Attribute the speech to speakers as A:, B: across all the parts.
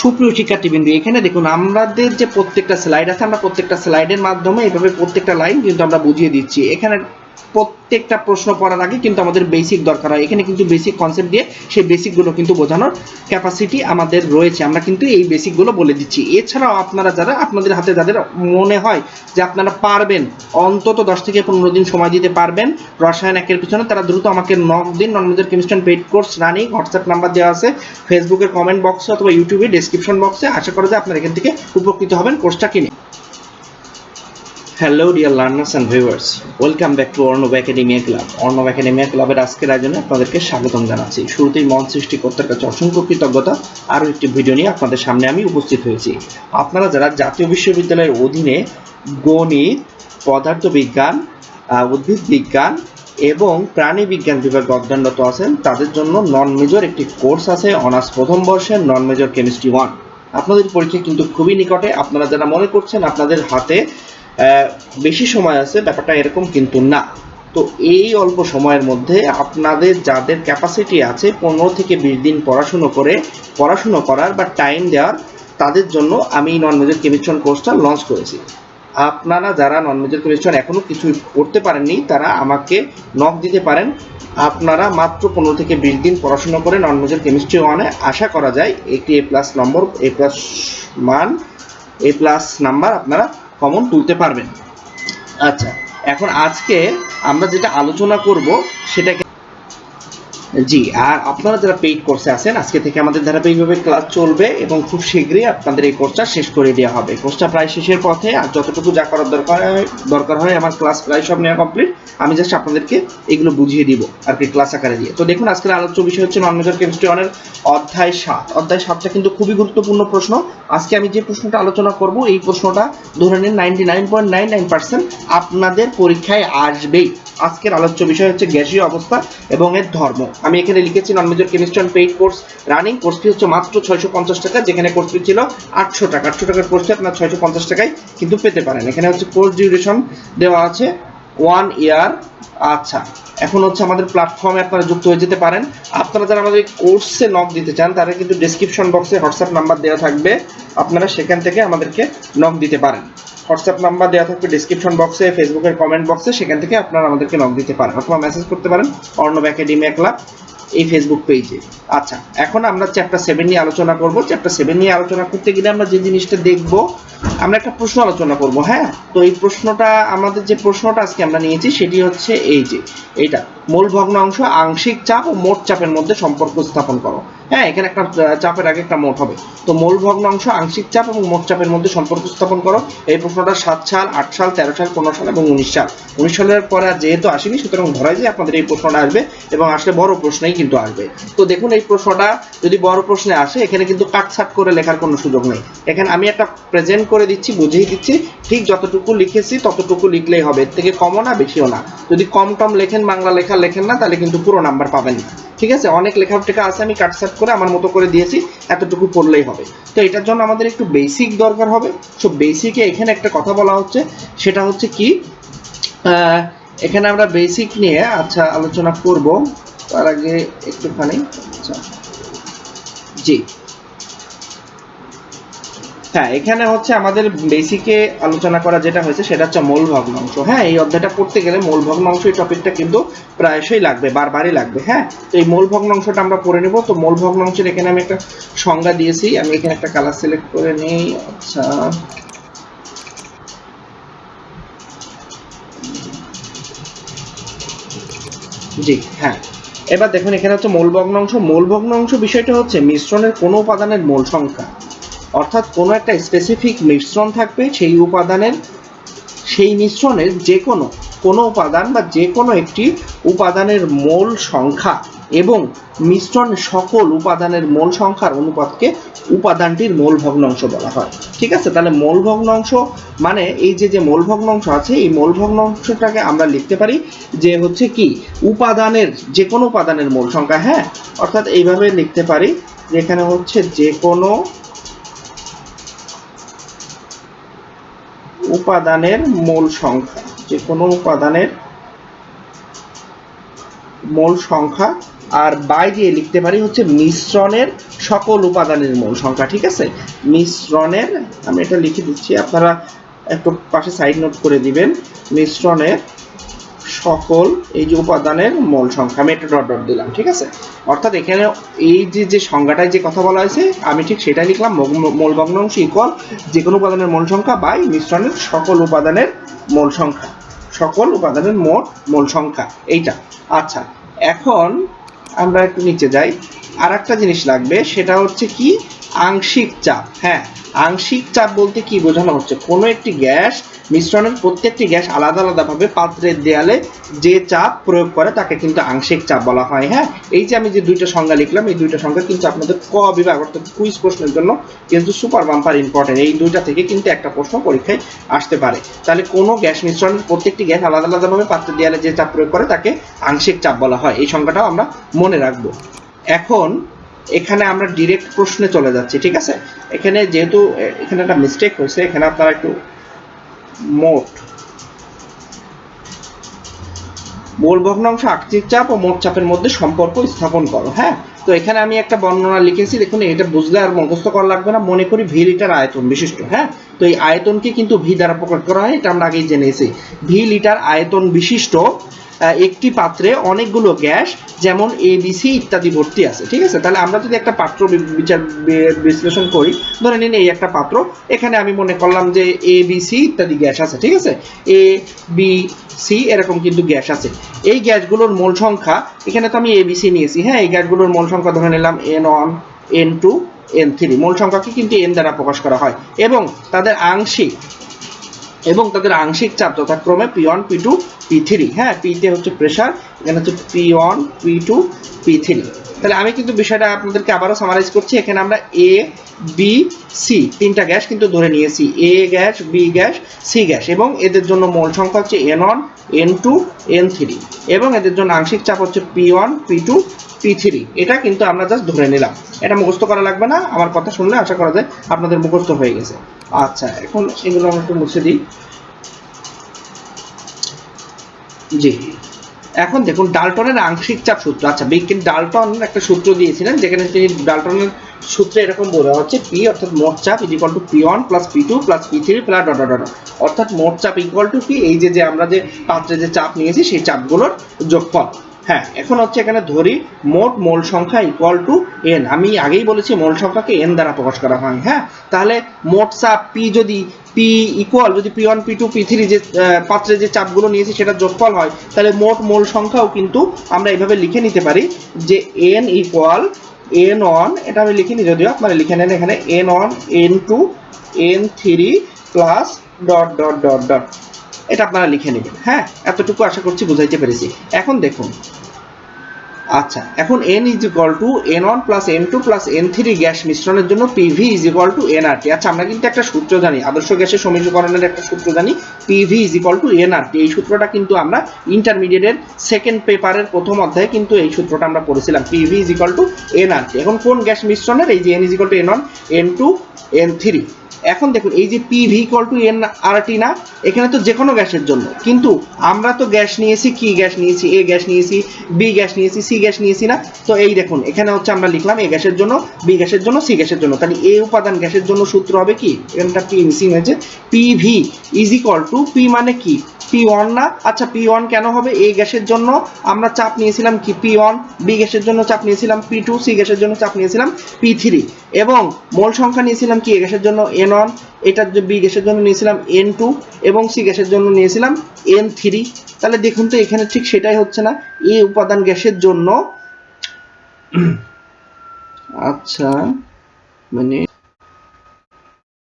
A: সুপ্রিয় শিক্ষার্থীবৃন্দ, এখানে দেখুন, আমাদের যে প্রত্যেকটা স্লাইড আছে, আমরা প্রত্যেকটা স্লাইডের মাধ্যমে এভাবে প্রত্যেকটা লাইন কিন্তু আমরা বুঝিয়ে দিচ্ছি। এখানে প্রত্যেকটা প্রশ্ন পড়ার আগে কিন্তু আমাদের বেসিক দরকার হয়। এখানে কিন্তু বেসিক কনসেপ্ট দিয়ে সেই বেসিকগুলো কিন্তু বোঝানোর ক্যাপাসিটি আমাদের রয়েছে। আমরা কিন্তু এই বেসিকগুলো বলে দিচ্ছি। এছাড়াও আপনারা যারা, আপনাদের হাতে যাদের মনে হয় যে আপনারা পারবেন, অন্তত দশ থেকে পনেরো দিন সময় দিতে পারবেন, রসায়ন একের পিছনে, তারা দ্রুত আমাকে নক দিন। Non major chemistry paid course running WhatsApp number দেওয়া আছে ফেসবুকের কমেন্ট বক্সে অথবা ইউটিউবে ডেসক্রিপশন বক্সে আশা করা যায় আপনারা এখান থেকে উপকৃত হবেন কোর্সটা কিনে। Hello dear learners and viewers welcome back to Arnab Academia Club Arnab Academia ক্লাবের আজকের আয়োজনে আপনাদেরকে স্বাগতম জানাচ্ছি। শুরুতেই মন সৃষ্টিকর্তার কাছে অসংখ্য কৃতজ্ঞতা। আরও একটি ভিডিও নিয়ে আপনাদের সামনে আমি উপস্থিত হয়েছি। আপনারা যারা জাতীয় বিশ্ববিদ্যালয়ের অধীনে গণিত পদার্থবিজ্ঞান উদ্ভিদ বিজ্ঞান এবং প্রাণী বিজ্ঞান বিভাগে অধ্যয়নরত আছেন, তাদের জন্য নন মেজর একটি কোর্স আছে অনার্স প্রথম বর্ষের নন মেজর কেমিস্ট্রি ওয়ান আপনাদের পরীক্ষা কিন্তু খুবই নিকটে। আপনারা যারা মনে করছেন আপনাদের হাতে বেশি সময় আছে, ব্যাপারটা এরকম কিন্তু না। তো এই অল্প সময়ের মধ্যে আপনাদের যাদের ক্যাপাসিটি আছে, পনেরো থেকে বিশ দিন পড়াশুনো করে, পড়াশুনো করার বা টাইম দেওয়ার, তাদের জন্য আমি নন মেজর কেমিস্ট্রন কোর্সটা লঞ্চ করেছি। আপনারা যারা নন মেজর কেমিস্ট্রন এখনও কিছু করতে পারেননি, তারা আমাকে নক দিতে পারেন। আপনারা মাত্র পনেরো থেকে বিশ দিন পড়াশুনো করে নন মেজর কেমিস্ট্রি ওয়ানে আশা করা যায়, একটি এ প্লাস নম্বর এ প্লাস মান এ প্লাস নাম্বার আপনারা কমন তুলতে পারবেন। আচ্ছা। এখন আজকে আমরা যেটা আলোচনা করব সেটাকে জি, আর আপনারা যারা পেইড কোর্সে আছেন, আজকে থেকে আমাদের ধারাবাহিকভাবে ক্লাস চলবে এবং খুব শীঘ্রই আপনাদের এই কোর্সটা শেষ করে দেওয়া হবে। কোর্সটা প্রায় শেষের পথে, আর যতটুকু যা করার দরকার হয় দরকার হয়, আমার ক্লাস প্রায় সব নেওয়া কমপ্লিট আমি জাস্ট আপনাদেরকে এগুলো বুঝিয়ে দিব আর কি ক্লাস আকারে দিয়ে। তো দেখুন, আজকের আলোচ্য বিষয় হচ্ছে নন মেজর কেমিস্ট্রি অনের অধ্যায় সাত। অধ্যায় সাতটা কিন্তু খুবই গুরুত্বপূর্ণ প্রশ্ন। আজকে আমি যে প্রশ্নটা আলোচনা করব, এই প্রশ্নটা ধরে নিন ninety nine point nine nine percent আপনাদের পরীক্ষায় আসবেই। আজকের আলোচ্য বিষয় হচ্ছে গ্যাসীয় অবস্থা এবং এর ধর্ম। আমি এখানে লিখেছি non major chemistry paid course running কোর্সটি হচ্ছে মাত্র ছয়শো পঞ্চাশ টাকা, যেখানে কোর্সটি ছিল আটশো টাকা। আটশো টাকার কোর্সটি আপনার ছয়শো পঞ্চাশ টাকায় কিন্তু পেতে পারেন। এখানে হচ্ছে কোর্স ডিউরেশন দেওয়া আছে ওয়ান ইয়ার আচ্ছা এখন হচ্ছে আমাদের প্ল্যাটফর্মে আপনারা যুক্ত হয়ে যেতে পারেন। আপনারা যারা আমাদের কোর্সে নক দিতে চান, তারা কিন্তু ডিসক্রিপশন বক্সে হোয়াটসঅ্যাপ নাম্বার দেওয়া থাকবে। আপনারা সেখান থেকে আমাদেরকে নক দিতে পারেন। হোয়াটসঅ্যাপ নাম্বার দেওয়া থাকবে ডিসক্রিপশন বক্সে ফেসবুকের কমেন্ট বক্সে সেখান থেকে আপনারা আমাদেরকে নক দিতে পারেন অথবা মেসেজ করতে পারেন অর্ণব একাডেমি ক্লাব এই ফেসবুক পেজে আচ্ছা এখন আমরা চ্যাপ্টার সেভেন নিয়ে আলোচনা করব। চ্যাপ্টার সেভেন নিয়ে আলোচনা করতে গেলে আমরা যে জিনিসটা দেখব, আমরা একটা প্রশ্ন আলোচনা করব হ্যাঁ? তো এই প্রশ্নটা, আমাদের যে প্রশ্নটা আজকে আমরা নিয়েছি সেটি হচ্ছে এই যে, এইটা, মূল ভগ্নাংশ আংশিক চাপ ও মোট চাপের মধ্যে সম্পর্ক স্থাপন করো। হ্যাঁ এখানে একটা চাপের আগে একটা মোট হবে। তো মূল ভগ্নাংশ আংশিক চাপ এবং মোট চাপের মধ্যে সম্পর্ক স্থাপন করো। এই প্রশ্নটা সাত সাল, আট সাল, তেরো সাল, পনেরো সাল এবং উনিশ সাল। উনিশ সালের পরে যেহেতু আসেনি, সুতরাং ধরা যায়, আপনাদের এই প্রশ্নটা আসবে এবং আসলে বড় প্রশ্নেই কিন্তু আসবে। তো দেখুন এই প্রশ্নটা, যদি বড় প্রশ্নে আসে, এখানে কিন্তু কাটছাট করে লেখার কোনো সুযোগ নেই। এখানে আমি একটা প্রেজেন্ট করে দিচ্ছি, বুঝিয়ে দিচ্ছি, ঠিক যতটুকু লিখেছি ততটুকু লিখলেই হবে। এর থেকে কমও না, বেশিও না। যদি কম টম লেখেন, বাংলা লেখা লেখেন না, তাহলে কিন্তু পুরো নাম্বার পাবেন না। ঠিক আছে? অনেক লেখা টেখা আছে, আমি কাটছাট করে আমার মতো করে দিয়েছি, এতটুকু পড়লেই হবে। তো এটার জন্য আমাদের একটু বেসিক দরকার হবে। সো বেসিকে এখানে একটা কথা বলা হচ্ছে, সেটা হচ্ছে কি এখানে আমরা বেসিক নিয়ে আচ্ছা আলোচনা করব। তার আগে একটুখানি আচ্ছা। জি। হ্যাঁ এখানে হচ্ছে আমাদের বেসিকে আলোচনা করা যেটা হয়েছে, সেটা হচ্ছে মূল ভগ্নাংশ। হ্যাঁ এই অধ্যায়টা পড়তে গেলে মূল ভগ্নাংশ এই টপিকটা কিন্তু প্রায়শই লাগবে, বারবারই লাগবে হ্যাঁ? তো এই মূল ভগ্নাংশটা আমরা পড়ে নেব। তো মূল ভগ্নাংশের এখানে আমি একটা সংজ্ঞা দিয়েছি, আমি এখানে একটা কালার সিলেক্ট করে নিই আচ্ছা। জি হ্যাঁ। এবার দেখুন, এখানে হচ্ছে মূল ভগ্নাংশ। মূল ভগ্নাংশ বিষয়টা হচ্ছে মিশ্রণের কোনো উপাদানের মূল সংখ্যা। অর্থাৎ কোনো একটা স্পেসিফিক মিশ্রণ থাকবে, সেই উপাদানের, সেই মিশ্রণের যে কোনো কোনো উপাদান বা যে কোনো একটি উপাদানের মোল সংখ্যা এবং মিশ্রণের সকল উপাদানের মোল সংখ্যার অনুপাতকে উপাদানটির মোল ভগ্নাংশ বলা হয়। ঠিক আছে? তাহলে মোল ভগ্নাংশ মানে এই যে যে মোল ভগ্নাংশ আছে, এই মোল ভগ্নাংশটাকে আমরা লিখতে পারি যে হচ্ছে কি, উপাদানের যে কোনো উপাদানের মোল সংখ্যা হ্যাঁ? অর্থাৎ এইভাবে লিখতে পারি যেখানে হচ্ছে যে কোনো উপাদানের মোল সংখ্যা। যে কোনো উপাদানের মোল সংখ্যা, আর বাই দিয়ে লিখতে পারি হচ্ছে মিশ্রণের সকল উপাদানের মোল সংখ্যা, ঠিক আছে? মিশ্রণের, আমি এটা লিখে দিচ্ছি, আপনারা একটু পাশে সাইড নোট করে দিবেন, মিশ্রণের সকল এই যে উপাদানের মোল সংখ্যা, আমি একটা ডট ডট দিলাম, ঠিক আছে? অর্থাৎ এখানে এই যে যে সংজ্ঞাটায় যে কথা বলা হয়েছে, আমি ঠিক সেটাই লিখলাম মোল ভগ্নাংশ ইকুয়াল যে কোনো উপাদানের মোল সংখ্যা বাই মিশ্রণের সকল উপাদানের মোল সংখ্যা। সকল উপাদানের মোট মোল সংখ্যা, এইটা। আচ্ছা এখন আমরা একটু নিচে যাই। আর একটা জিনিস লাগবে, সেটা হচ্ছে কি? আংশিক চাপ হ্যাঁ। আংশিক চাপ বলতে কি বোঝানো হচ্ছে? কোনো একটি গ্যাস মিশ্রণের প্রত্যেকটি গ্যাস আলাদা আলাদাভাবে পাত্রের দেয়ালে যে চাপ প্রয়োগ করে তাকে কিন্তু আংশিক চাপ বলা হয় হ্যাঁ? এই যে আমি যে দুইটা সংজ্ঞা লিখলাম, এই দুইটা সংজ্ঞা কিন্তু আপনাদের ক বিভাগ অর্থাৎ কুইজ প্রশ্নের জন্য কিন্তু সুপার বাম্পার ইম্পর্টেন্ট এই দুইটা থেকে কিন্তু একটা প্রশ্ন পরীক্ষায় আসতে পারে। তাহলে কোনো গ্যাস মিশ্রণের প্রত্যেকটি গ্যাস আলাদা আলাদাভাবে পাত্রের দেয়ালে যে চাপ প্রয়োগ করে তাকে আংশিক চাপ বলা হয়। এই সংখ্যাটাও আমরা মনে রাখব। এখন এখানে আমরা ডিরেক্ট প্রশ্নে চলে যাচ্ছি, ঠিক আছে? এখানে যেহেতু এখানে একটা মিস্টেক হয়েছে, এখানে আপনারা একটু মোট। মোল ভগ্নাংশ আকৃতির চাপ ও মোট চাপের মধ্যে সম্পর্ক স্থাপন করো হ্যাঁ? তো এখানে আমি একটা বর্ণনা লিখেছি, দেখুন, এটা বুঝলে আর মুখস্থ করা লাগবে না, মনে করি ভি লিটার আয়তন বিশিষ্ট হ্যাঁ? তো এই আয়তনকে কিন্তু ভি দ্বারা প্রকাশ করা হয়, এটা আমরা আগেই জেনেছি। ভি লিটার আয়তন বিশিষ্ট একটি পাত্রে অনেকগুলো গ্যাস, যেমন এ বিসি ইত্যাদি ভর্তি আছে, ঠিক আছে? তাহলে আমরা যদি একটা পাত্র বিচার বিশ্লেষণ করি, ধরে নিন এই একটা পাত্র, এখানে আমি মনে করলাম যে এ বিসি ইত্যাদি গ্যাস আছে, ঠিক আছে? এ বি সি এরকম কিন্তু গ্যাস আছে। এই গ্যাসগুলোর মোল সংখ্যা, এখানে তো আমি এ বিসি নিয়েছি হ্যাঁ? এই গ্যাসগুলোর মোল সংখ্যা ধরে নিলাম n one n two n three মূল সংখ্যাকে কিন্তু এন দ্বারা প্রকাশ করা হয়। এবং তাদের আংশিক এবং তাদের আংশিক চাপ যথাক্রমে p one p two p three হ্যাঁ পিতে হচ্ছে প্রেশার এখানে হচ্ছে p one p two p three তাহলে আমি কিন্তু বিষয়টা আপনাদেরকে আবারও সামারাইজ করছি। এখানে আমরা এ বি সি তিনটা গ্যাস কিন্তু ধরে নিয়েছি। A gas B gas C gas এবং এদের জন্য মোল সংখ্যা হচ্ছে n one n two n three এবং এদের জন্য আংশিক চাপ হচ্ছে p one p two p three এটা কিন্তু আমরা জাস্ট ধরে নিলাম। এটা মুখস্থ করা লাগবে না, আমার কথা শুনলে আশা করা যায় আপনাদের মুখস্থ হয়ে গেছে। আচ্ছা এখন এগুলো আমরা একটু মুছে দিই। জি। এখন দেখুন ডালটনের আংশিক চাপ সূত্র। আচ্ছা বিজ্ঞান ডালটন একটা সূত্র দিয়েছিলেন, যেখানে তিনি ডালটনের সূত্রে এরকম বলা হচ্ছে পি অর্থাৎ মোট চাপ is equal to p one plus p two plus p three plus dot dot অর্থাৎ মোট চাপ ইকুয়াল টু কি এই যে যে আমরা যে পাত্রে যে চাপ নিয়েছি, সেই চাপগুলোর যোগফল। হ্যাঁ এখন হচ্ছে এখানে ধরি মোট মোল সংখ্যা ইকুয়াল টু এন আমি আগেই বলেছি মোল সংখ্যাকে এন দ্বারা প্রকাশ করা হয় হ্যাঁ? তাহলে মোট চাপ পি যদি পি ইকুয়াল যদি p one p two p three যে পাত্রে যে চাপগুলো নিয়েছি সেটা যোগফল হয়, তাহলে মোট মোল সংখ্যাও কিন্তু আমরা এভাবে লিখে নিতে পারি যে এন ইকুয়াল এন ওয়ান এটা আমি লিখিনি যদিও, আপনারা লিখে নেন এখানে n one n two n three plus dot dot dot dot এটা আপনারা লিখে নেবেন হ্যাঁ? এতটুকু আশা করছি বুঝাইতে পেরেছি। এখন দেখুন আচ্ছা এখন n is equal to n one plus n two plus n three gas মিশ্রণের জন্য PV is equal to n nRT আচ্ছা আমরা কিন্তু একটা সূত্র জানি, আদর্শ গ্যাসের সমীকরণের একটা সূত্র জানি PV is equal to n nRT এই সূত্রটা কিন্তু আমরা ইন্টারমিডিয়েটের সেকেন্ড পেপারের প্রথম অধ্যায়ে কিন্তু এই সূত্রটা আমরা পড়েছিলাম PV is equal to n nRT এখন কোন গ্যাস মিশ্রণের, এই যে n is equal to n one n two n three এখন দেখুন, এই যে P V call to n R T না, এখানে তো যে কোনো গ্যাসের জন্য। কিন্তু আমরা তো গ্যাস নিয়েছি, কি গ্যাস নিয়েছি এ গ্যাস নিয়েছি বি গ্যাস নিয়েছি সি গ্যাস নিয়েছি না। তো এই দেখুন, এখানে হচ্ছে আমরা লিখলাম এ গ্যাসের জন্য বি গ্যাসের জন্য সি গ্যাসের জন্য। তাহলে এ উপাদান গ্যাসের জন্য সূত্র হবে কি? এখানটা পি মিসিং হয়েছে। P V is equal to P মানে কি? পি ওয়ান না? আচ্ছা পি ওয়ান কেন হবে? এই গ্যাসের জন্য আমরা চাপ নিয়েছিলাম কি? পি ওয়ান বি গ্যাসের জন্য চাপ নিয়েছিলাম পি টু সি গ্যাসের জন্য চাপ নিয়েছিলাম পি থ্রি এবং মোল সংখ্যা নিয়েছিলাম কি? এ গ্যাসের জন্য এন ওয়ান এটার বি গ্যাসের জন্য নিয়েছিলাম এন টু এবং সি গ্যাসের জন্য নিয়েছিলাম এন থ্রি তাহলে দেখুন তো, এখানে ঠিক সেটাই হচ্ছে না। এ উপাদান গ্যাসের জন্য আচ্ছা মানে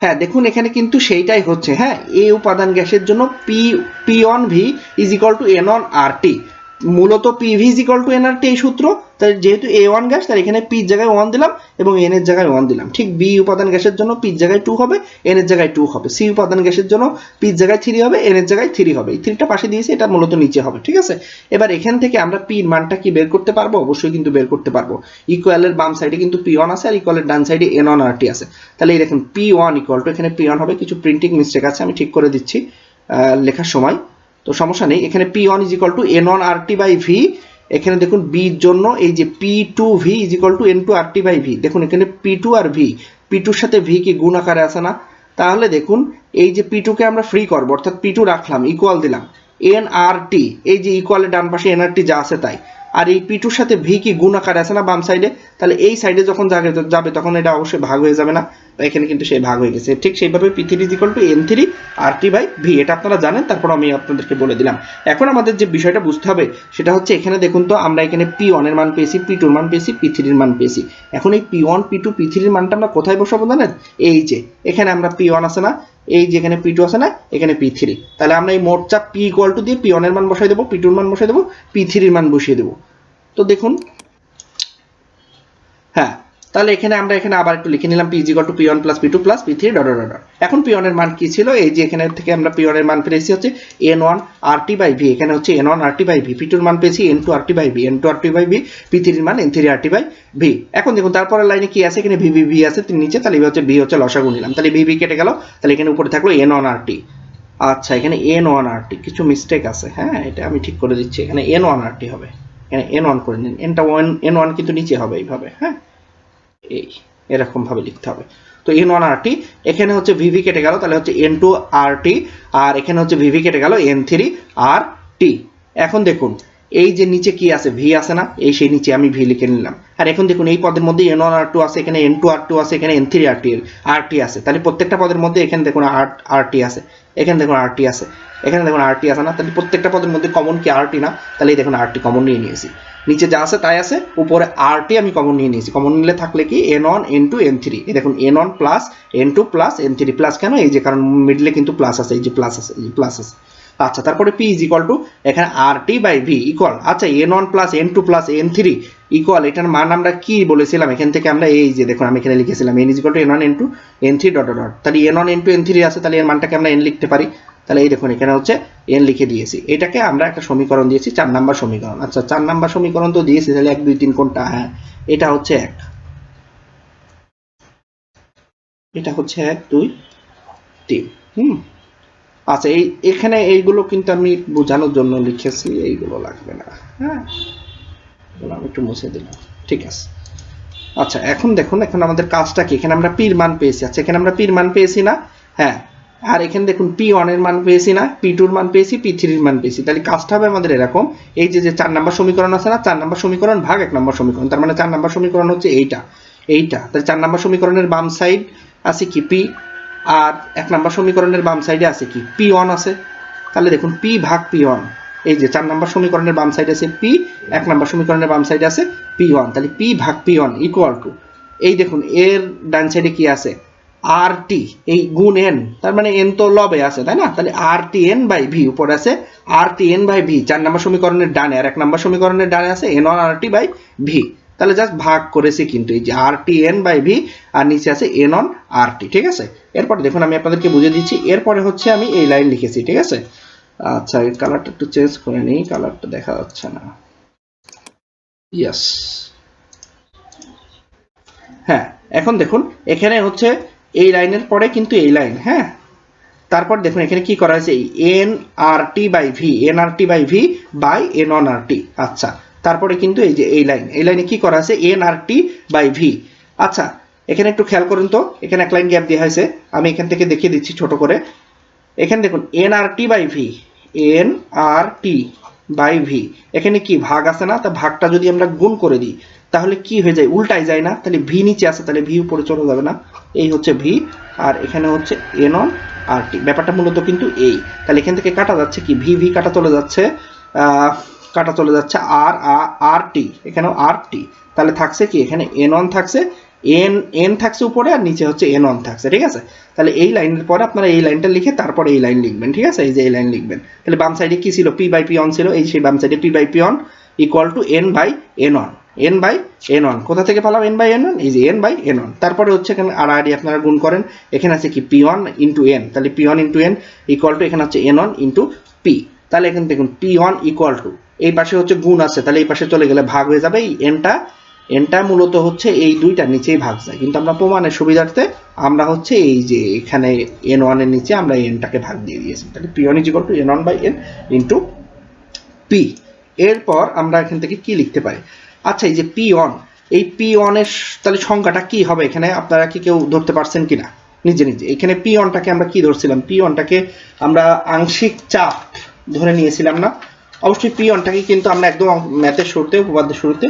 A: হ্যাঁ দেখুন, এখানে কিন্তু সেইটাই হচ্ছে হ্যাঁ? এ উপাদান গ্যাসের জন্য P P on V is equal to N on R T মূলত P V is equal to N R T এই সূত্র। তাই যেহেতু এ ওয়ান গ্যাস তার এখানে পির জায়গায় ওয়ান দিলাম এবং এন এর জায়গায় ওয়ান দিলাম। ঠিক বি উপাদান গ্যাসের জন্য পির জায়গায় টু হবে এন এর জায়গায় টু হবে। সি উপাদান গ্যাসের জন্য পির জায়গায় থ্রি হবে এন এর জায়গায় থ্রি হবে। এই থ্রিটা পাশে দিয়েছি, এটা মূলত নিচে হবে। ঠিক আছে? এবার এখান থেকে আমরা পির মানটা কি বের করতে পারব? অবশ্যই কিন্তু বের করতে পারব। ইকুয়ালের বাম সাইডে কিন্তু পি ওয়ান আছে, আর ইকুয়ালের ডান সাইডে এন ওয়ান আর টি আছে। তাহলে এই দেখুন পি ওয়ান ইকুয়াল টু এখানে পি ওয়ান হবে। কিছু প্রিন্টিং মিস্টেক আছে, আমি ঠিক করে দিচ্ছি লেখার সময়। তো সমস্যা নেই। এখানে P one is equal to N one R T by V এখানে দেখুন বির জন্য এই যে P two V is equal to N two R T by V দেখুন, এখানে P two R V P টুর সাথে ভি কি গুণ আকারে আছে না? তাহলে দেখুন, এই যে পি টুকে আমরা ফ্রি করব, অর্থাৎ পি টু রাখলাম ইকুয়াল দিলাম। এন আর টি এই যে ইকুয়ালের ডান পাশে এন আর টি যা আছে তাই। আর এই পি টুর সাথে ভি কি গুণ আকারে আছে না বাম সাইডে তাহলে এই সাইডে যখন যাবে, তখন এটা অবশ্যই ভাগ হয়ে যাবে না। এখানে কিন্তু সেই ভাগ হয়ে গেছে। ঠিক সেইভাবে P three equal to N three R T by V এটা আপনারা জানেন, তারপর আমি আপনাদেরকে বলে দিলাম। এখন আমাদের যে বিষয়টা বুঝতে হবে, সেটা হচ্ছে এখানে দেখুন তো, আমরা এখানে পি ওয়ানের মান পেয়েছি পি টুর মান পেয়েছি পি থ্রির মান পেয়েছি। এখন এই P one P two P থ্রির মানটা আমরা কোথায় বসাবো জানেন? এই যে, এখানে আমরা পি ওয়ান আছে না, এই যে এখানে পি টু আছে না, এখানে পি থ্রি তাহলে আমরা এই মোট চাপ পি ইকুয়াল টু দিয়ে পি ওয়ানের মান বসাই দেবো পি টুর মান বসাই দেবো পি থ্রির মান বসিয়ে দেবো। তো দেখুন হ্যাঁ তাহলে এখানে আমরা এখানে আবার একটু লিখে নিলাম P is equal to P one plus P two plus P three dot dot এখন পি মান কি ছিল? এই যে এখানে থেকে আমরা পি ওয়ানের মান পেয়েছি হচ্ছে N one R T by V এখানে হচ্ছে N one R T by V P টুর মান পেয়েছি N two R T by V N two R T by V P থ্রির মান N three R T by V এখন দেখুন, তারপরের লাইনে কি আছে? এখানে ভি ভি ভি আছে নিচে, তাহলে হচ্ছে ভি হচ্ছে লসাগু নিলাম। তাহলে ভি ভি কেটে গেল। তাহলে এখানে উপরে থাকল এন ওয়ান আর টি আচ্ছা এখানে এন ওয়ান আর টি কিছু মিস্টেক আছে। হ্যাঁ এটা আমি ঠিক করে দিচ্ছি। এখানে এন ওয়ান আর টি হবে। এখানে এন ওয়ান করে নিন এনটা ওয়ান এন ওয়ান কিন্তু নিচে হবে এইভাবে। হ্যাঁ? এই এরকম ভাবে লিখতে হবে। তো এন ওয়ান আর টি এখানে হচ্ছে ভিভি কেটে গেল, তাহলে হচ্ছে এন টু আর টি আর এখানে হচ্ছে ভিভি কেটে গেল এন থ্রি আর টি এখন দেখুন, এই যে নিচে কি আছে? ভি আছে না? এই সেই নিচে আমি ভি লিখে নিলাম। আর এখন দেখুন, এই পদের মধ্যে এন ওয়ান আর টু আছে, এখানে এন টু আর টু আছে, এখানে এন থ্রি আর টি আর টি আছে। তাহলে প্রত্যেকটা পদের মধ্যে এখানে দেখুন আর আর টি আছে। এখানে দেখুন আর টি আছে। এখানে দেখুন আর টি আছে না? তাহলে প্রত্যেকটা পদের মধ্যে কমন কি আর টি না? তাহলে দেখুন আর টি কমন নিয়ে নিয়েছি। নিচে যা আছে তাই আছে, উপরে আর টি আমি কমন নিয়ে নিয়েছি। কমন নিলে থাকলে কি? N one N two N three দেখুন N one plus N two plus N three plus কেন? এই যে, কারণ মিডলে কিন্তু প্লাস আছে, এই যে প্লাস আছে, এই যে প্লাস আছে। আচ্ছা তারপরে পি ইজ ইকুয়াল টু এখানে R T by V equal আচ্ছা N one plus N two plus N three equal এটার মান আমরা কি বলেছিলাম? এখান থেকে আমরা এই যে, দেখুন, আমি এখানে লিখেছিলাম N is equal to N one N two N three dot dot তাহলে N one N two N three আছে, তাহলে এর মানটাকে আমরা এন লিখতে পারি। তাহলে এই দেখুন, এখানে হচ্ছে এন লিখে দিয়েছি। এটাকে আমরা একটা সমীকরণ দিয়েছি, চার নাম্বার সমীকরণ। আচ্ছা চার নাম্বার সমীকরণ তো দিয়েছি, তাহলে এক, দুই, তিন কোনটা? হ্যাঁ এটা হচ্ছে এক। এটা হচ্ছে এক, দুই, তিন। হুম? আচ্ছা এই, এখানে এইগুলো কিন্তু আমি বোঝানোর জন্য লিখেছি, এইগুলো লাগবে না। হ্যাঁ? আমি একটু মুছে দিলাম। ঠিক আছে। আচ্ছা এখন দেখুন, এখন আমাদের কাজটা কি? এখানে আমরা পির মান পেয়েছি। আচ্ছা এখানে আমরা পির মান পেয়েছি না? হ্যাঁ আর এখানে দেখুন পি ওয়ানের মান পেয়েছি না পি টুর মান পেয়েছি পি থ্রির মান পেয়েছি। তাহলে কাজটা হবে আমাদের এরকম, এই যে যে চার নাম্বার সমীকরণ আছে না, চার নাম্বার সমীকরণ ভাগ এক নাম্বার সমীকরণ, তার মানে চার নাম্বার সমীকরণ হচ্ছে এইটা এইটা। তাহলে চার নাম্বার সমীকরণের বাম সাইড আছে কি পি আর এক নাম্বার সমীকরণের বাম সাইডে আছে কি পি ওয়ান আছে। তাহলে দেখুন পি ভাগ পি ওয়ান এই যে চার নাম্বার সমীকরণের বাম সাইডে আছে পি এক নাম্বার সমীকরণের বাম সাইডে আছে পি ওয়ান তাহলে পি ভাগ পি ওয়ান ইকুয়াল টু এই দেখুন এর ডান সাইডে কি আছে? আর টি এই গুণ এন তার মানে এন তো লবে আছে, তাই না? তাহলে R T N by V উপরে আছে R T N by V চার নাম্বার সমীকরণের ডানে, আর এক নাম্বার সমীকরণের ডানে আছে N one R T by V তাহলে জাস্ট ভাগ করেছি কিন্তু, এই যে R T N by V আর নিচে আছে এন অন আর টি ঠিক আছে? এরপর দেখুন, আমি আপনাদেরকে বুঝিয়ে দিচ্ছি, এরপরে হচ্ছে আমি এই লাইন লিখেছি, ঠিক আছে? আচ্ছা এই কালারটা একটু চেঞ্জ করে নিই কালারটা দেখা যাচ্ছে না। ইয়েস হ্যাঁ এখন দেখুন, এখানে হচ্ছে এই লাইনের পরে কিন্তু এই লাইন হ্যাঁ? তারপর দেখুন, এখানে কি করা হয়েছে? N R T by V N R T by V by N on R T আচ্ছা তারপরে কিন্তু এই যে এই লাইন, এই লাইনে কি করা আছে? N R T by V আচ্ছা এখানে একটু খেয়াল করুন তো, এখানে এক লাইন গ্যাপ দেওয়া হয়েছে, আমি এখান থেকে দেখিয়ে দিচ্ছি ছোট করে। এখানে দেখুন N R T by V N R T by V এখানে কি ভাগ আছে না? তা ভাগটা যদি আমরা গুণ করে দিই, তাহলে কি হয়ে যায়? উল্টাই যায় না? তাহলে ভি নিচে আসে তাহলে ভি উপরে চলে যাবে না। এই হচ্ছে ভি আর এখানে হচ্ছে এন অন আর টি ব্যাপারটা মূলত কিন্তু এই। তাহলে এখান থেকে কাটা যাচ্ছে কি? ভি ভি কাটা চলে যাচ্ছে কাটা চলে যাচ্ছে আর আর টি এখানেও আর টি তাহলে থাকছে কি? এখানে এন অন থাকছে এন এন থাকছে উপরে আর নিচে হচ্ছে এন অন থাকছে, ঠিক আছে? তাহলে এই লাইনের পরে আপনারা এই লাইনটা লিখে তারপরে এই লাইন লিখবেন, ঠিক আছে? এই যে এই লাইন লিখবেন। তাহলে বাম সাইডে কি ছিল? পি বাই পি অন ছিল, এই সেই বাম সাইডে P by P on equal to N by N on N by N on কোথা থেকে পেলাম এন বাই এন এই যে এন বাই এন অন তারপরে হচ্ছে এখানে আর আড়াআড়ি আপনারা গুণ করেন। এখানে আছে কি? পি ওয়ান ইন্টু এন তাহলে P one into N equal to এখানে হচ্ছে এন ওয়ান ইন্টু পি তাহলে এখানে দেখুন পি ওয়ান ইকুয়াল টু এই পাশে হচ্ছে গুণ আছে। তাহলে এই পাশে চলে গেলে ভাগ হয়ে যাবে। এই এনটা এনটা মূলত হচ্ছে এই দুইটা নিচেই ভাগ যায়। কিন্তু আমরা প্রমাণের সুবিধার্থে আমরা হচ্ছে এই যে এখানে এন ওয়ানের নিচে আমরা এনটাকে ভাগ দিয়ে দিয়েছি। তাহলে P one is equal to N one by N into P এরপর আমরা এখান থেকে কি লিখতে পারি? আচ্ছা এই যে পি অন এই পি অনের তাহলে সংখ্যাটা কি হবে এখানে? আপনারা কি কেউ ধরতে পারছেন কিনা? নিজে নিজে। এখানে পি অনটাকে আমরা কি ধরছিলাম? পি অনটাকে আমরা আংশিক চাপ ধরে নিয়েছিলাম না। অবশ্যই পি অনটাকে কিন্তু আমরা একদম ম্যাথের শুরুতে, উপপাদ্যের শুরুতে,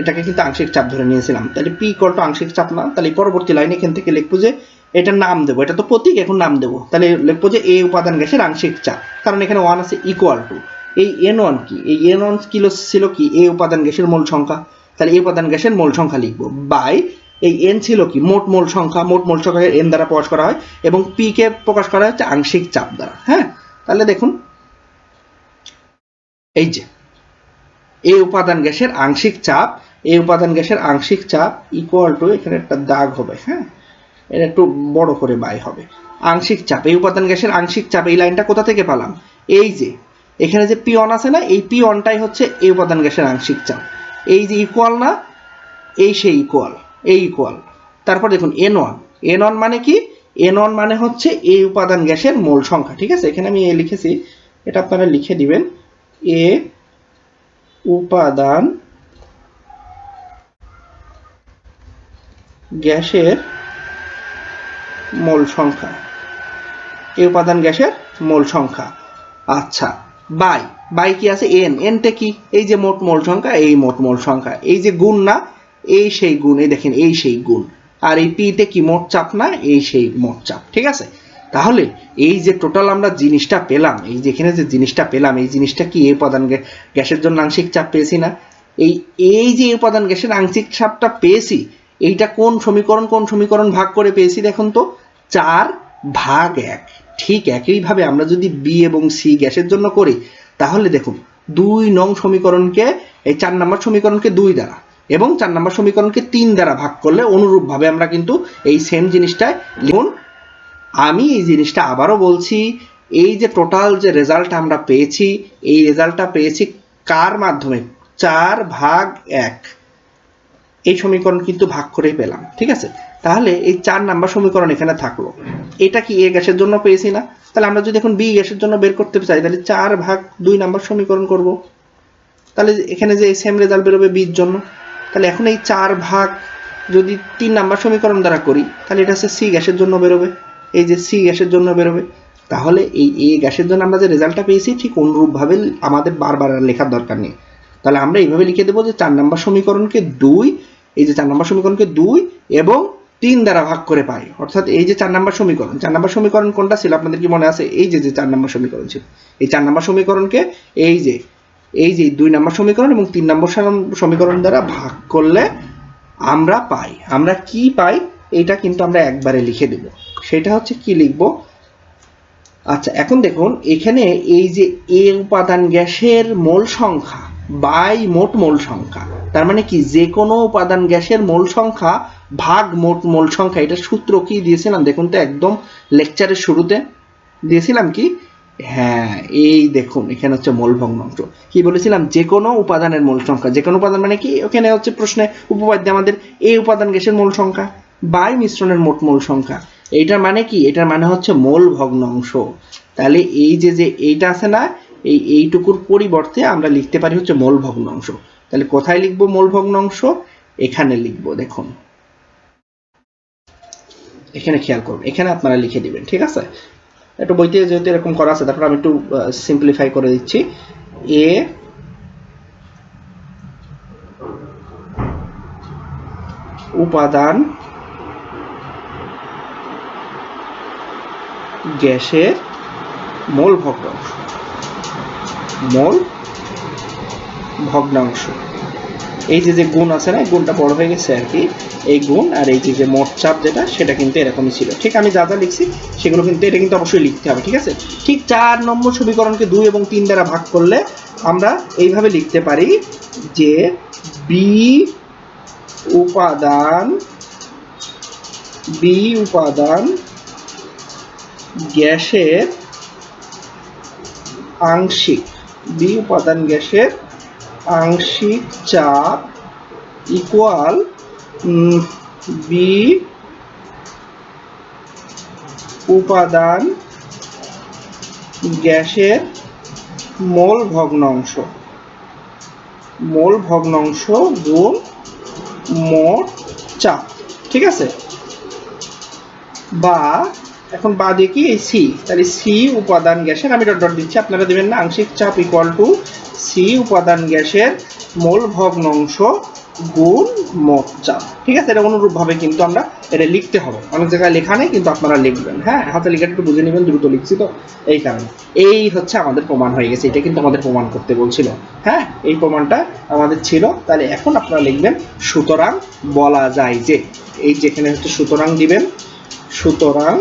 A: এটাকে কিন্তু আংশিক চাপ ধরে নিয়েছিলাম। তাহলে পি ইকুয়াল টু আংশিক চাপ না? তাহলে পরবর্তী লাইনে এখান থেকে লিখব যে এটার নাম দেবো। এটা তো প্রতীক, এখন নাম দেবো। তাহলে লিখব যে এ উপাদান গ্যাসের আংশিক চাপ। কারণ এখানে ওয়ান আছে ইকুয়াল টু এই এন ওয়ান কি? এই এন ওয়ান কিলো ছিল কি? এ উপাদান গ্যাসের মোল সংখ্যা। তাহলে এ উপাদান গ্যাসের মোল সংখ্যা লিখব। বাই এই এন ছিল কি? মোট মোল সংখ্যা, মোট মোল সংখ্যা এন দ্বারা প্রকাশ করা হয় এবং পি কে প্রকাশ করা হচ্ছে আংশিক চাপ দ্বারা। হ্যাঁ? তাহলে দেখুন। এই যে এ উপাদান গ্যাসের আংশিক চাপ এ উপাদান গ্যাসের আংশিক চাপ ইকুয়াল টু এখানে একটা দাগ হবে হ্যাঁ? এটা একটু বড় করে বাই হবে। আংশিক চাপ, এই উপাদান গ্যাসের আংশিক চাপ, এই লাইনটা কোথা থেকে পেলাম? এই যে এখানে যে পিওন আছে না, এই পিওনটাই হচ্ছে এই উপাদান গ্যাসের আংশিক চাপ। এই যে ইকুয়াল না, এই সেই ইকুয়াল এই ইকুয়াল তারপর দেখুন এন ওয়ান এন ওয়ান মানে কি? এন ওয়ান মানে হচ্ছে এই উপাদান গ্যাসের মোল সংখ্যা, ঠিক আছে? এখানে আমি এ লিখেছি, এটা আপনারা লিখে দিবেন। এ উপাদান গ্যাসের মোল সংখ্যা। এই উপাদান গ্যাসের মোল সংখ্যা। আচ্ছা। বাই বাই কি আছে? এন। এনটা কি? এই যে মোট মোল সংখ্যা, এই মোট মোল সংখ্যা। এই যে গুণ না, এই সেই গুণ। এই দেখেন, এই সেই গুণ। আর এই পিতে কি মোট চাপ না, এই সেই মোট চাপ। ঠিক আছে? তাহলে এই যে টোটাল আমরা জিনিসটা পেলাম, এই যেখানে যে জিনিসটা পেলাম, এই জিনিসটা কি এই উপাদান গ্যাসের জন্য আংশিক চাপ পেয়েছি না? এই এই যে উপাদান গ্যাসের আংশিক চাপটা পেয়েছি, এইটা কোন সমীকরণ কোন সমীকরণ ভাগ করে পেয়েছি দেখুন তো? চার ভাগ এক। ঠিক একইভাবে আমরা যদি বি এবং সি গ্যাসের জন্য করি, তাহলে দেখুন, দুই নং সমীকরণকে, এই চার নম্বর সমীকরণকে দুই দ্বারা এবং চার নম্বর সমীকরণকে তিন দ্বারা ভাগ করলে অনুরূপভাবে আমরা কিন্তু এই সেম জিনিসটায় লিখুন। আমি এই জিনিসটা আবারও বলছি, এই যে টোটাল যে রেজাল্ট আমরা পেয়েছি, এই রেজাল্টটা পেয়েছি কার মাধ্যমে? চার ভাগ এক। এই সমীকরণ কিন্তু ভাগ করেই পেলাম, ঠিক আছে? তাহলে এই চার নাম্বার সমীকরণ এখানে থাকল। এটা কি এ গ্যাসের জন্য পেয়েছি না? তাহলে আমরা যদি এখন বি গ্যাসের জন্য বের করতে চাই, তাহলে চার ভাগ দুই নাম্বার সমীকরণ করব। তাহলে এখানে যে সেম রেজাল্ট বেরোবে বির জন্য। তাহলে এখন এই চার ভাগ যদি তিন নাম্বার সমীকরণ দ্বারা করি, তাহলে এটা হচ্ছে সি গ্যাসের জন্য বেরোবে। এই যে সি গ্যাসের জন্য বেরোবে। তাহলে এই এ গ্যাসের জন্য আমরা যে রেজাল্টটা পেয়েছি, ঠিক অনুরূপভাবে আমাদের বারবার আর লেখার দরকার নেই। তাহলে আমরা এইভাবে লিখে দেবো যে চার নাম্বার সমীকরণকে দুই, এই যে চার নাম্বার সমীকরণকে দুই এবং তিন দ্বারা ভাগ করে পাই। অর্থাৎ এই যে চার নাম্বার সমীকরণ, চার নাম্বার সমীকরণ কোনটা ছিল? আপনাদের কি মনে আছে? এই যে যে চার নাম্বার সমীকরণ ছিল। এই চার নাম্বার সমীকরণকে এই যে এই যে দুই নাম্বার সমীকরণ এবং তিন নম্বর সমীকরণ দ্বারা ভাগ করলে আমরা পাই। আমরা কি পাই? এটা কিন্তু আমরা একবারে লিখে দেব। সেটা হচ্ছে কি লিখব? আচ্ছা এখন দেখুন, এখানে এই যে এ উপাদান গ্যাসের মোল সংখ্যা বাই মোট মোল সংখ্যা। তার মানে কি? যে কোনো উপাদান গ্যাসের মোল সংখ্যা ভাগ মোট মোল সংখ্যা। এটা সূত্র কি দিয়েছিলাম? দেখুন তো, একদম লেকচারের শুরুতে দিয়েছিলাম কি? হ্যাঁ এই দেখুন, এখানে হচ্ছে মোল ভগ্নাংশ কি বলেছিলাম? যে কোনো উপাদানের মোল সংখ্যা। যে কোনো উপাদান মানে কি? ওখানে হচ্ছে প্রশ্নে উপপাদ্যে আমাদের এই উপাদান গ্যাসের মোল সংখ্যা, বাই মিশ্রণের মোট মোল সংখ্যা। এইটার মানে কি? এটার মানে হচ্ছে মোল ভগ্নাংশ তাহলে এই যে যে এইটা আছে না এই, এইটুকুর পরিবর্তে আমরা লিখতে পারি হচ্ছে মোল ভগ্নাংশ তাহলে কোথায় লিখব মোল ভগ্নাংশ এখানে লিখব, দেখুন। এখানে খেয়াল করুন, এখানে আপনারা লিখে দিবেন, ঠিক আছে? একটু বইতে যেহেতু এরকম করা আছে, তারপর আমি একটু সিম্পলিফাই করে দিচ্ছি। এ উপাদান গ্যাসের মোল ভগ্নাংশ মোল, ভগ্নাংশ। এই যে যে গুণ আছে না গুণটা বড় হয়ে গেছে আর কি, এই গুণ আর এই যে যে মোট চাপ যেটা, সেটা কিন্তু এরকমই ছিল। ঠিক আমি যা যা লিখছি, সেগুলো কিন্তু এটা কিন্তু অবশ্যই লিখতে হবে, ঠিক আছে? ঠিক চার নম্বর সমীকরণকে দুই এবং তিন দ্বারা ভাগ করলে আমরা এইভাবে লিখতে পারি যে বি উপাদান বি উপাদান গ্যাসের আংশিক বি উপাদান গ্যাসের আংশিক চাপ ইকুয়াল বি উপাদান গ্যাসের মোল ভগ্নাংশ। মোল ভগ্নাংশ গুণ মোট চাপ, ঠিক আছে? বা এখন বা দিয়ে কি? এই সি তাহলে সি উপাদান গ্যাসের, আমি ডট ডট দিচ্ছি, আপনারা দেবেন না, আংশিক চাপ ইকুয়াল টু সি উপাদান গ্যাসের মোল ভগ্নাংশ গুণ মোট চাপ। ঠিক আছে? এটা অনুরূপভাবে কিন্তু আমরা এটা লিখতে হবে। অনেক জায়গায় লেখা নেই, কিন্তু আপনারা লিখবেন। হ্যাঁ হাতে লেখাটা একটু বুঝে নেবেন, দ্রুত লিখছি তো। এই কারণে। এই হচ্ছে আমাদের প্রমাণ হয়ে গেছে, এটা কিন্তু আমাদের প্রমাণ করতে বলছিল। হ্যাঁ এই প্রমাণটা আমাদের ছিল। তাহলে এখন আপনারা লিখবেন, সুতরাং বলা যায় যে, এই যেখানে হচ্ছে সুতরাং দিবেন, সুতরাং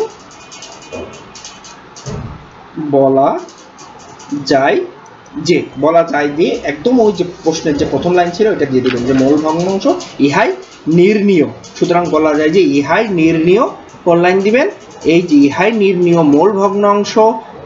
A: বলা যায় যে, বলা যায় দিয়ে একদম ওই যে প্রশ্নের যে প্রথম লাইন ছিল, ওইটা দিয়ে দিবেন যে মূল ভগ্নাংশ ইহাই নির্ণীয়। সুতরাং বলা যায় যে ইহাই নির্ণীয়, কোন লাইন দিবেন? এই যে ইহাই নির্ণীয় মোল ভগ্নাংশ,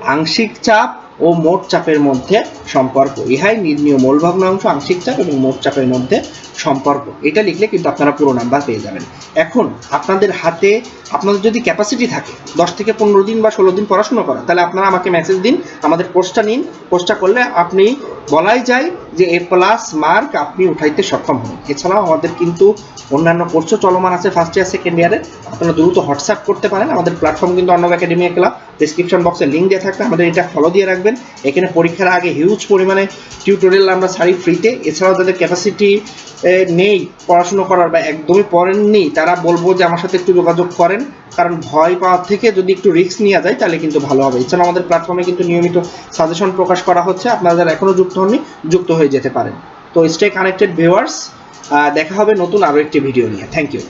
A: আংশিক চাপ ও মোট চাপের মধ্যে সম্পর্ক। ইহাই নির্ণীয় মোল ভগ্নাংশ, আংশিক চাপ এবং মোট চাপের মধ্যে সম্পর্ক। এটা লিখলে কিন্তু আপনারা পুরো নাম্বার পেয়ে যাবেন। এখন আপনাদের হাতে, আপনাদের যদি ক্যাপাসিটি থাকে, দশ থেকে পনেরো দিন বা ষোলো দিন পড়াশোনা করা, তাহলে আপনারা আমাকে মেসেজ দিন, আমাদের পোস্টটা নিন। পোস্টটা করলে আপনি বলাই যায় যে এ প্লাস মার্ক আপনি উঠাইতে সক্ষম হন। এছাড়াও আমাদের কিন্তু অন্যান্য কোর্সও চলমান আছে ফার্স্ট ইয়ার সেকেন্ড ইয়ারে আপনারা দ্রুত হোয়াটসঅ্যাপ করতে পারেন। আমাদের প্ল্যাটফর্ম কিন্তু অন্য একাডেমি ক্লাব ডিসক্রিপশন বক্সে লিঙ্ক দিয়ে থাকবে। আমাদের এটা ফলো দিয়ে রাখবেন। এখানে পরীক্ষার আগে হিউজ পরিমাণে টিউটোরিয়াল আমরা সারি ফ্রিতে এছাড়াও তাদের ক্যাপাসিটি নেই, পড়াশুনো করার বা একদমই পড়েননি তারা বলব যে আমার সাথে একটু যোগাযোগ করেন, কারণ ভয় পাওয়ার থেকে যদি একটু রিস্ক নেওয়া যায়, তাহলে কিন্তু ভালো হবে। এছাড়া আমাদের প্ল্যাটফর্মে কিন্তু নিয়মিত সাজেশন প্রকাশ করা হচ্ছে, আপনারা যারা এখনও যুক্ত হননি, যুক্ত হয়ে যেতে পারেন। তো স্টে কানেক্টেড ভিউয়ার্স দেখা হবে নতুন আরও একটি ভিডিও নিয়ে। Thank you